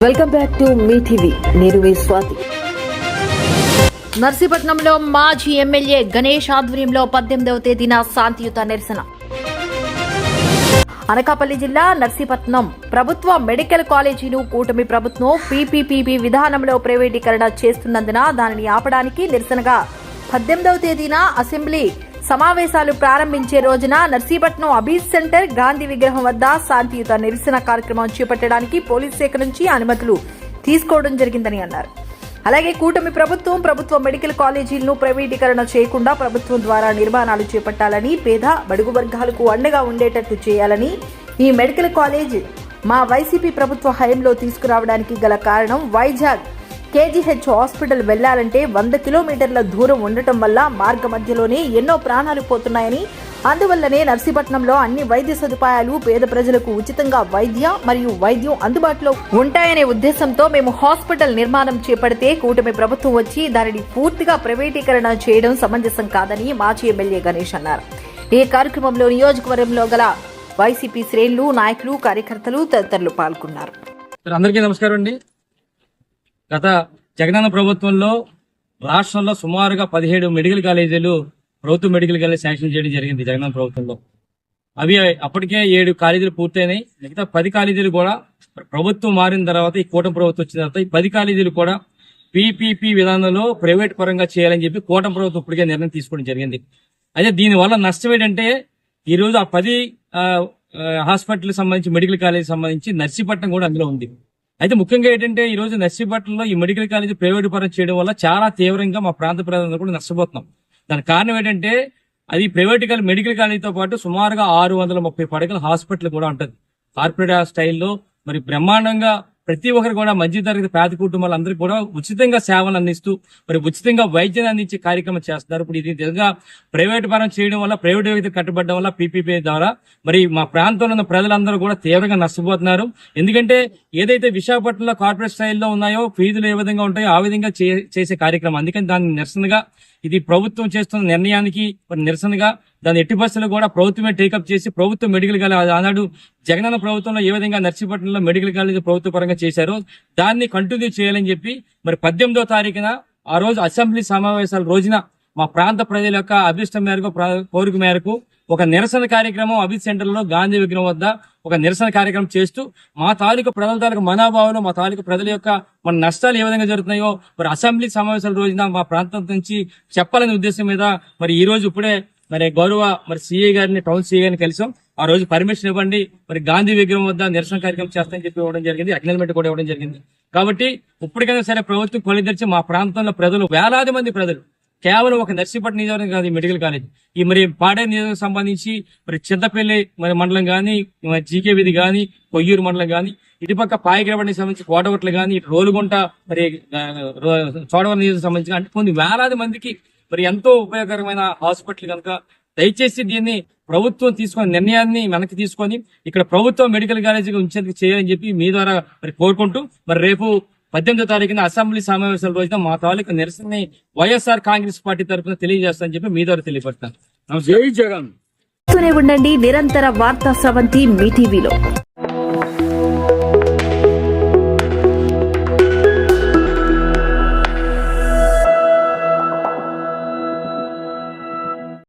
Welcome back to మీ TV. నేను మీ స్వాతి. నర్సీపట్నంలో మాజీ ఎమ్మెల్యే గణేష్ ఆధ్వర్యంలో పద్దెనిమిదవ తేదీన శాంతియుత నిరసన. అనకాపల్లి జిల్లా నర్సీపట్నం ప్రభుత్వ మెడికల్ కాలేజీను కూటమి ప్రభుత్వం పీపీపీబీ విధానంలో ప్రైవేటీకరణ చేస్తున్నందున దానిని ఆపడానికి నిరసనగా పద్దెనిమిదవ తేదీన అసెంబ్లీ సమావేశాలు ప్రారంభించే రోజున నర్సీపట్నం అబీజ్ సెంటర్ గాంధీ విగ్రహం వద్ద శాంతియుత నిరసన కార్యక్రమం చేపట్టడానికి పోలీస్ శాఖ నుంచి అనుమతులు తీసుకోవడం జరిగిందని అన్నారు. అలాగే కూటమి ప్రభుత్వం ప్రభుత్వ మెడికల్ కాలేజీలను ప్రైవేటీకరణ చేయకుండా ప్రభుత్వం ద్వారా నిర్మాణాలు చేపట్టాలని పేద బడుగు వర్గాలకు అండగా ఉండేటట్టు చేయాలని ఈ మెడికల్ కాలేజ్ మా వైసీపీ ప్రభుత్వ హయంలో తీసుకురావడానికి గల కారణం వైజాగ్ కేజీహెచ్ హాస్పిటల్ వెళ్ళాలంటే వంద కిలోమీటర్ల దూరం ఉండటం వల్ల మార్గ మధ్యలోనే ఎన్నో ప్రాణాలు పోతున్నాయని అందువల్లనే నర్సీపట్నంలో అన్ని వైద్య సదుపాయాలు పేద ప్రజలకు ఉచితంగా వైద్య మరియు వైద్యం అందుబాటులో ఉంటాయనే ఉద్దేశంతో మేము హాస్పిటల్ నిర్మాణం చేపడితే కూటమి ప్రభుత్వం వచ్చి దానిని పూర్తిగా ప్రైవేటీకరణ చేయడం సమంజసం కాదని మాజీ ఎమ్మెల్యే గణేష్ అన్నారు. ఈ కార్యక్రమంలో నియోజకవర్గంలో గల వైసీపీ శ్రేణులు నాయకులు కార్యకర్తలు తదితరులు పాల్గొన్నారు. అందరికీ నమస్కారం అండి. గత జగనన్న ప్రభుత్వంలో రాష్ట్రంలో సుమారుగా పదిహేడు మెడికల్ కాలేజీలు ప్రభుత్వ మెడికల్ కాలేజ్ శాంక్షన్ చేయడం జరిగింది జగనన్న ప్రభుత్వంలో. అవి అప్పటికే ఏడు కాలేజీలు పూర్తయినాయి. మిగతా పది కాలేజీలు కూడా ప్రభుత్వం మారిన తర్వాత ఈ కూటమి ప్రభుత్వం వచ్చిన తర్వాత ఈ పది కాలేజీలు కూడా పీపీపీ విధానంలో ప్రైవేట్ పరంగా చేయాలని చెప్పి కూటమి ప్రభుత్వం ఇప్పటికే నిర్ణయం తీసుకోవడం జరిగింది. అయితే దీనివల్ల నష్టం ఏంటంటే ఈ రోజు ఆ పది హాస్పిటల్ సంబంధించి మెడికల్ కాలేజ్ సంబంధించి నర్సీపట్నం కూడా అందులో ఉంది. అయితే ముఖ్యంగా ఏంటంటే ఈ రోజు నర్సీపట్నంలో ఈ మెడికల్ కాలేజ్ ప్రైవేట్ పరం చేయడం వల్ల చాలా తీవ్రంగా మా ప్రాంత ప్రజలందరూ కూడా నష్టపోతున్నాం. దానికి కారణం ఏంటంటే అది ప్రైవేట్ కాలేజ్ మెడికల్ కాలేజీతో పాటు సుమారుగా ఆరు వందల ముప్పై పడకల హాస్పిటల్ కూడా ఉంటుంది. కార్పొరేట్ స్టైల్లో మరి బ్రహ్మాండంగా ప్రతి ఒక్కరు కూడా మధ్యతరగతి పేద కుటుంబాలందరికీ కూడా ఉచితంగా సేవలు అందిస్తూ మరి ఉచితంగా వైద్యం అందించే కార్యక్రమం చేస్తున్నారు. ఇప్పుడు ఇది నిజంగా ప్రైవేట్ పరం చేయడం వల్ల ప్రైవేట్ వ్యక్తి కట్టుబడడం వల్ల పీపీపీ ద్వారా మరి మా ప్రాంతంలో ఉన్న ప్రజలందరూ కూడా తీవ్రంగా నష్టపోతున్నారు. ఎందుకంటే ఏదైతే విశాఖపట్నంలో కార్పొరేట్ స్టైల్లో ఉన్నాయో ఫీజులు ఏ విధంగా ఉంటాయో ఆ విధంగా చే- చేసే కార్యక్రమం. అందుకని దాన్ని నిరసనగా ఇది ప్రభుత్వం చేస్తున్న నిర్ణయానికి నిరసనగా దాని ఎట్టి బస్సులు కూడా ప్రభుత్వమే టేకప్ చేసి ప్రభుత్వ మెడికల్ కాలేజ్ ఆనాడు జగనన్న ప్రభుత్వంలో ఏ విధంగా నర్సీపట్నంలో మెడికల్ కాలేజ్ ప్రభుత్వ పరంగా చేశారో దాన్ని కంటిన్యూ చేయాలని చెప్పి మరి పద్దెనిమిదో తారీఖున ఆ రోజు అసెంబ్లీ సమావేశాల రోజున మా ప్రాంత ప్రజల యొక్క అభిష్టం మేరకు కోరిక మేరకు ఒక నిరసన కార్యక్రమం అభిత్ సెంటర్లో గాంధీ విగ్రహం వద్ద ఒక నిరసన కార్యక్రమం చేస్తూ మా తాలూకు ప్రజల తాలూకు మనోభావాలు మా తాలూకు ప్రజల యొక్క మన నష్టాలు ఏ విధంగా జరుగుతున్నాయో మరి అసెంబ్లీ సమావేశాల రోజున మా ప్రాంతం నుంచి చెప్పాలనే ఉద్దేశం మీద మరి ఈ రోజు ఇప్పుడే మరి గౌరవ మరి సీఏ గారిని టౌన్ సీఏ గారిని కలిసాం. ఆ రోజు పర్మిషన్ ఇవ్వండి మరి గాంధీ విగ్రహం వద్ద నిరసన కార్యక్రమం చేస్తామని చెప్పి ఇవ్వడం జరిగింది అగ్నిమెంట్ కూడా ఇవ్వడం జరిగింది. కాబట్టి ఇప్పటికైనా సరే ప్రభుత్వం కొలిదర్చి మా ప్రాంతంలో ప్రజలు వేలాది మంది ప్రజలు కేవలం ఒక నర్సీపట్నం నియోజకవర్గం కాదు మెడికల్ కాలేజ్. ఈ మరి పాడే నియోజకవర్గం సంబంధించి మరి చింతపల్లి మరి మండలం కానీ జీకే విధి కానీ కొయ్యూరు మండలం కానీ ఇటుపక్క పాయగ్రవాడికి సంబంధించి కోటవట్లు కానీ ఇటు రోలుగుంట మరి చోడవరం నియోజకవర్గం సంబంధించి అంటే కొన్ని వేలాది మందికి మరి ఎంతో ఉపయోగకరమైన హాస్పిటల్ కనుక దయచేసి దీన్ని ప్రభుత్వం తీసుకున్న నిర్ణయాన్ని వెనక్కి తీసుకొని ఇక్కడ ప్రభుత్వం మెడికల్ కాలేజీగా ఉంచేందుకు చేయాలని చెప్పి మీ ద్వారా మరి కోరుకుంటూ మరి రేపు పద్దెనిమిదో తారీఖున అసెంబ్లీ సమావేశాల రోజున మా తాలూకు నిరసనని వైఎస్ఆర్ కాంగ్రెస్ పార్టీ తరఫున తెలియజేస్తానని చెప్పి మీ ద్వారా తెలియపడతాను జై జగన్. ఉండండి నిరంతర వార్తా స్రవంతి మీ టీవీలో.